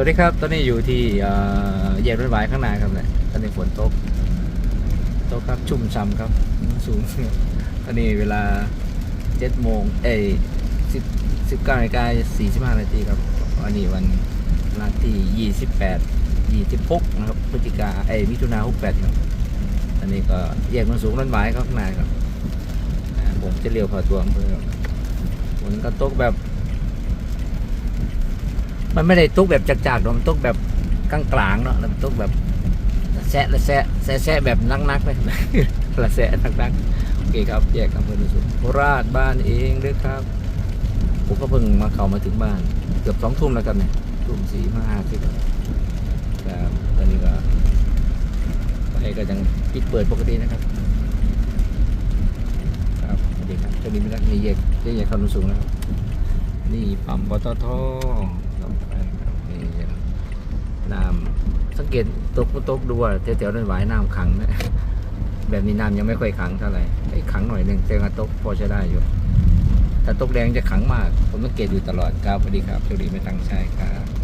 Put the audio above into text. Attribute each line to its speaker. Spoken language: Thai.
Speaker 1: วัสดีครับ ตอนนี้อยู่ที่เอ่อแยกรถไฟข้างหน้าครับเนี่ยตอนนี้ฝนตก ตกครับชุ่มฉ่ำครับ สูง ตอนนี้เวลาเจ็ดโมงเอ้ยสิบสิบเก้านาฬิกาสี่สิบห้านาทีครับวันนี้วันวันที่ยี่สิบแปดยี่สิบหกนะครับพฤศจิกาเอ้มิถุนาหกแปดครับ อันนี้ก็แยกมันสูงรถไฟครับข้างหน้าครับ ผมจะเลี้ยวเข้าตัวอำเภอฝนก็ตกแบบ มันไม่ได้ตุกแบบจากๆหรอกมันตุกแบบกลางๆเนาะแล้วมันตุกแบบแซะและแซะแซะแซะแบบนักๆเลย ละแซะนักๆโอเคครับแยกอำเภอนุสุโคราชบ้านเองด้วยครับ ผมก็เพิ่งมาเข้ามาถึงบ้าน เกือบสองทุ่มแล้วครับเนี่ยทุ่มสี่มาห้าสิบครับตอนนี้ก็ไฟก็ยังปิดเปิดปกตินะครับ ครับสวัสดีครับจะมีนักมีแยกแยกเข้านุสุแล้วครับนี่ปั๊มปตท สังเกตตกตกดูว่าแถวๆนั้นหวายน้ำขังนะแบบนี้น้ำยังไม่ค่อยขังเท่าไหร่ไอ้ขังหน่อยหนึ่งแต่กระตกพอใช้ได้อยู่แต่ตกแดงจะขังมาก ผมสังเกตอยู่ตลอดครับสวัสดีครับโชคดีไม่ตั้งใช่ครับ